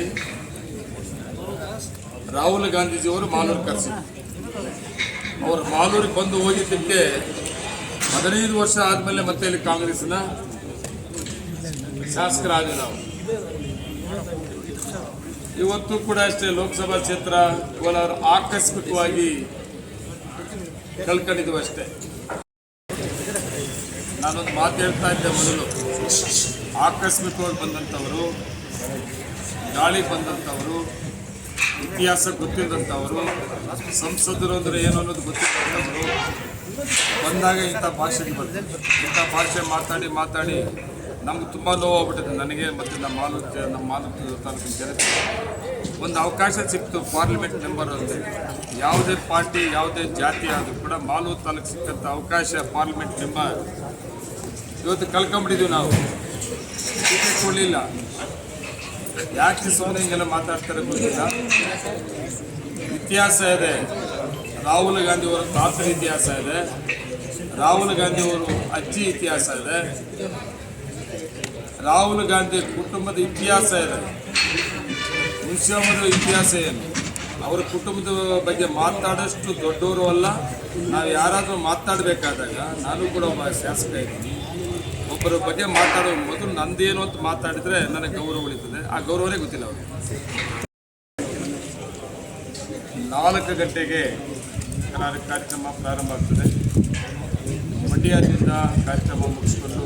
ಕ್ಷೇತ್ರದಲ್ಲಿ ರಾಹುಲ್ ಗಾಂಧೀಜಿಯವರು ಮಾಲೂರು ಕರೆಸಿದ್ರು ಅವರು ಮಾಲೂರಿಗೆ ಬಂದು ಹೋಗಿದ್ದಕ್ಕೆ ಹದಿನೈದು ವರ್ಷ ಆದಮೇಲೆ ಮತ್ತೆ ಇಲ್ಲಿ ಕಾಂಗ್ರೆಸ್ನ ಶಾಸಕರಾದ ನಾವು. ಇವತ್ತು ಕೂಡ ಅಷ್ಟೇ ಲೋಕಸಭಾ ಕ್ಷೇತ್ರ ಕೋಲಾರ ಆಕಸ್ಮಿಕವಾಗಿ ಕಳ್ಕೊಂಡಿದ್ವು ಅಷ್ಟೇ. ನಾನೊಂದು ಮಾತು ಹೇಳ್ತಾ ಇದ್ದೆ ಮೊದಲು. ಆಕಸ್ಮಿಕವಾಗಿ ಬಂದಂಥವರು ಗಾಳಿ ಬಂದಂಥವರು, ಇತಿಹಾಸ ಗೊತ್ತಿದ್ದಂಥವರು ಸಂಸದರು ಅಂದರೆ ಏನು ಅನ್ನೋದು ಗೊತ್ತಿದ್ದಂಥವರು ಬಂದಾಗ ಇಂಥ ಭಾಷೆಗೆ ಬರ್ತಾರೆ ಇಂಥ ಭಾಷೆ ಮಾತಾಡಿ ಮಾತಾಡಿ ನಮ್ಗೆ ತುಂಬ ನೋವಾಗ್ಬಿಟ್ಟಿದೆ. ನನಗೆ ಮತ್ತು ನಮ್ಮ ಮಾಲು ನಮ್ಮ ಮಾಲು ತಾಲೂಕಿನ ಜನತೆ. ಒಂದು ಅವಕಾಶ ಸಿಕ್ತು ಪಾರ್ಲಿಮೆಂಟ್ ಮೆಂಬರ್ ಅಂದರೆ ಯಾವುದೇ ಪಾರ್ಟಿ, ಯಾವುದೇ ಜಾತಿ ಆದರೂ ಕೂಡ ಮಾಲೂರು ತಾಲೂಕು ಸಿಕ್ಕಂಥ ಅವಕಾಶ ಪಾರ್ಲಿಮೆಂಟ್ ಮೆಂಬರ್. ಇವತ್ತು ಕಳ್ಕೊಂಬಿಟ್ಟಿದ್ದೀವಿ ನಾವು. ಟಿಕೆಟ್ ಕೊಡಲಿಲ್ಲ. ಯಾಕೆ ಸುಮ್ಮನೆ ಹಿಂಗೆಲ್ಲ ಮಾತಾಡ್ತಾರೆ ಗೊತ್ತಿಲ್ಲ? ಇತಿಹಾಸ ಇದೆ. ರಾಹುಲ್ ಗಾಂಧಿ ಅವರ ತಾತನ ಇತಿಹಾಸ ಇದೆ. ರಾಹುಲ್ ಗಾಂಧಿ ಅವರು ಅಜ್ಜಿ ಇತಿಹಾಸ ಇದೆ. ರಾಹುಲ್ ಗಾಂಧಿ ಕುಟುಂಬದ ಇತಿಹಾಸ ಇದೆ. ಮುನ್ಸಿಯಮ್ಮನ ಇತಿಹಾಸ ಏನು? ಅವರ ಕುಟುಂಬದ ಬಗ್ಗೆ ಮಾತಾಡೋಷ್ಟು ದೊಡ್ಡವರು ಅಲ್ಲ. ನಾವು ಯಾರಾದರೂ ಮಾತಾಡಬೇಕಾದಾಗ ನಾನು ಕೂಡ ಒಬ್ಬ ಶಾಸಕ ಇದ್ದೀನಿ. ಒಬ್ಬರ ಬಗ್ಗೆ ಮಾತಾಡೋ ಮೊದಲು ನಂದೇನು ಅಂತ ಮಾತಾಡಿದರೆ ನನಗೆ ಗೌರವ ಉಳಿತದೆ. ಆ ಗೌರವನೇ ಗೊತ್ತಿಲ್ಲ ಅವರು ನಾಲ್ಕು ಗಂಟೆಗೆ ಕಾರ್ಯ- ಕಾರ್ಯಕ್ರಮ ಪ್ರಾರಂಭ ಆಗ್ತದೆ. ಮಂಡ್ಯದಿಂದ ಕಾರ್ಯಕ್ರಮ ಮುಗಿಸ್ಕೊಂಡು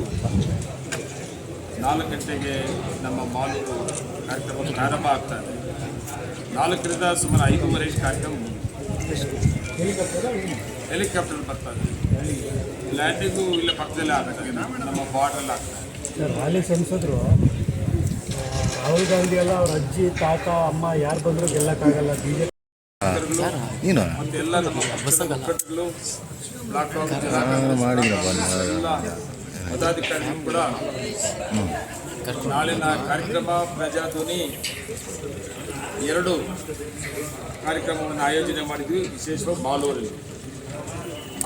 ನಾಲ್ಕು ಗಂಟೆಗೆ ನಮ್ಮ ಮಾಲೂರು ಕಾರ್ಯಕ್ರಮ ಪ್ರಾರಂಭ ಆಗ್ತಾ ಇದೆ. ನಾಲ್ಕರಿಂದ ಸುಮಾರು ಐದೂವರೆಗೆ ಕಾರ್ಯಕ್ರಮ ಹೆಲಿಕಾಪ್ಟರ್ ಬರ್ತಾ ಇದೆ ಲ್ಯಾಂಡಿಂಗು ಇಲ್ಲೇ ಪಕ್ಕದಲ್ಲೇ ಆಗ್ತದೆ ನಮ್ಮ ಬಾರ್ಡ್ರಲ್ಲಿ ಆಗ್ತದೆ ಸರ್ ಹಾಲಿ ಸಂಸದರು ರಾಹುಲ್ ಗಾಂಧಿ ಎಲ್ಲ ಅವ್ರ ಅಜ್ಜಿ ತಾತ ಅಮ್ಮ ಯಾರು ಬಂದರೂ ಗೆಲ್ಲಕ್ಕಾಗಲ್ಲ ಬಿಜೆಪಿ ಜೆ ಮತ್ತೆ ಎಲ್ಲ ನಮ್ಮ ಬ್ಲಾಕ್ ಪದಾಧಿಕಾರಿಗಳು ಕೂಡ ನಾಳಿನ ಕಾರ್ಯಕ್ರಮ ಪ್ರಜಾಧ್ವನಿ ಎರಡು ಕಾರ್ಯಕ್ರಮವನ್ನು ಆಯೋಜನೆ ಮಾಡಿದ್ವಿ ವಿಶೇಷವಾಗಿ ಮಾಲೂರಲ್ಲಿ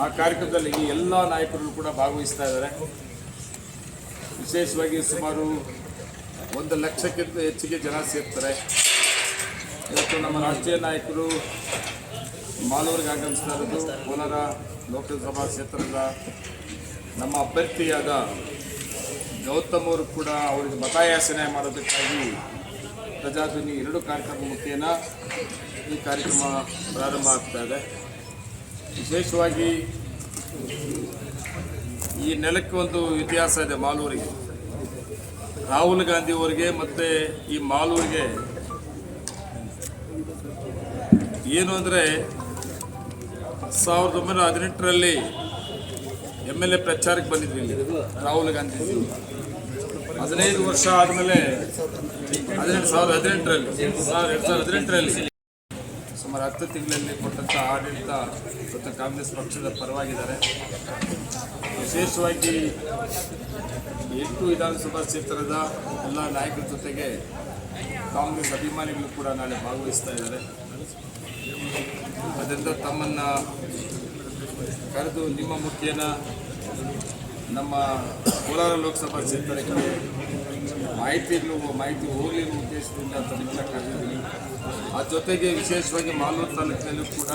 ಆ ಕಾರ್ಯಕ್ರಮದಲ್ಲಿ ಈ ಎಲ್ಲ ನಾಯಕರು ಕೂಡ ಭಾಗವಹಿಸ್ತಾ ಇದ್ದಾರೆ. ವಿಶೇಷವಾಗಿ ಸುಮಾರು ಒಂದು ಲಕ್ಷಕ್ಕಿಂತ ಹೆಚ್ಚಿಗೆ ಜನ ಸೇರ್ತಾರೆ. ಇವತ್ತು ನಮ್ಮ ರಾಷ್ಟ್ರೀಯ ನಾಯಕರು ಮಾಲೂರಿಗೆ ಆಗಮಿಸ್ತಾ ಇರೋದು ಕೋಲಾರ ಲೋಕಸಭಾ ಕ್ಷೇತ್ರದ ನಮ್ಮ ಅಭ್ಯರ್ಥಿಯಾದ ಗೌತಮ್ ಅವರು ಕೂಡ ಅವರಿಗೆ ಮತಯಾಚನೆ ಮಾಡೋದಕ್ಕಾಗಿ ಪ್ರಜಾಧ್ವನಿ ಎರಡು ಕಾರ್ಯಕ್ರಮ ಮುಖೇನ ಈ ಕಾರ್ಯಕ್ರಮ ಪ್ರಾರಂಭ ಆಗ್ತಾ ಇದೆ. ವಿಶೇಷವಾಗಿ ಈ ನೆಲಕ್ಕೆ ಒಂದು ಇತಿಹಾಸ ಇದೆ ಮಾಲೂರಿಗೆ. ರಾಹುಲ್ ಗಾಂಧಿ ಅವರಿಗೆ ಮತ್ತು ಈ ಮಾಲೂರಿಗೆ ಏನು ಅಂದರೆ ಸಾವಿರದ ಒಂಬೈನೂರ ಹದಿನೆಂಟರಲ್ಲಿ ಎಂ ಎಲ್ ಎ ಪ್ರಚಾರಕ್ಕೆ ಬಂದಿದ್ವಿ ಇಲ್ಲಿ, ರಾಹುಲ್ ಗಾಂಧಿ. ಹದಿನೈದು ವರ್ಷ ಆದಮೇಲೆ, ಹದಿನೆಂಟು ಸಾವಿರದ ಹದಿನೆಂಟರಲ್ಲಿ, ಸಾವಿರದ ಎರಡು ಸಾವಿರದ ಹದಿನೆಂಟರಲ್ಲಿ. ಸುಮಾರು ಹತ್ತು ತಿಂಗಳಲ್ಲಿ ಕೊಟ್ಟಂಥ ಆಡಳಿತ ಮತ್ತು ಕಾಂಗ್ರೆಸ್ ಪಕ್ಷದ ಪರವಾಗಿದ್ದಾರೆ. ವಿಶೇಷವಾಗಿ ಎಂಟು ವಿಧಾನಸಭಾ ಕ್ಷೇತ್ರದ ಎಲ್ಲ ನಾಯಕರ ಜೊತೆಗೆ ಕಾಂಗ್ರೆಸ್ ಅಭಿಮಾನಿಗಳು ಕೂಡ ನಾಳೆ ಭಾಗವಹಿಸ್ತಾ ಇದ್ದಾರೆ. ಅದರಿಂದ ತಮ್ಮನ್ನು ಕರೆದು ನಿಮ್ಮ ಮುಖ್ಯನ ನಮ್ಮ ಕೋಲಾರ ಲೋಕಸಭಾ ಕ್ಷೇತ್ರಕ್ಕೆ ಮಾಹಿತಿ ಹೋಗಲಿ ಅನ್ನೋ ಉದ್ದೇಶದಿಂದ ತಮ್ಮನ್ನ ಕರೆದಿದ್ದೀನಿ ಆ ಜೊತೆಗೆ ವಿಶೇಷವಾಗಿ ಮಾಲೂರು ತಾಲೂಕಿನಲ್ಲೂ ಕೂಡ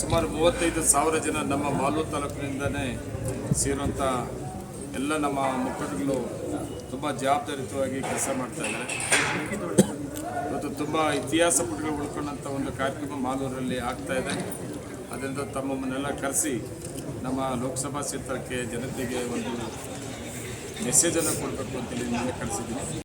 ಸುಮಾರು ಮೂವತ್ತೈದು ಸಾವಿರ ಜನ ನಮ್ಮ ಮಾಲೂರು ತಾಲೂಕಿನಿಂದನೇ ಸೇರುವಂಥ ಎಲ್ಲ ನಮ್ಮ ಮುಖಂಡಗಳು ತುಂಬ ಜವಾಬ್ದಾರಿಯುತವಾಗಿ ಕೆಲಸ ಮಾಡ್ತಾ ಇದ್ದಾರೆ. ತುಂಬ ಇತಿಹಾಸ ಪುಟಗಳು ಉಳ್ಕೊಂಡಂಥ ಒಂದು ಕಾರ್ಯಕ್ರಮ ಮಾಲೂರಲ್ಲಿ ಆಗ್ತಾ ಇದೆ. ಅದರಿಂದ ತಮ್ಮನ್ನೆಲ್ಲ ಕರೆಸಿ ನಮ್ಮ ಲೋಕಸಭಾ ಕ್ಷೇತ್ರಕ್ಕೆ ಜನತೆಗೆ ಒಂದು ಮೆಸೇಜನ್ನು ಕೊಡಬೇಕು ಅಂತೇಳಿ ನಿಮಗೆ ಕಳಿಸಿದ್ದೀನಿ.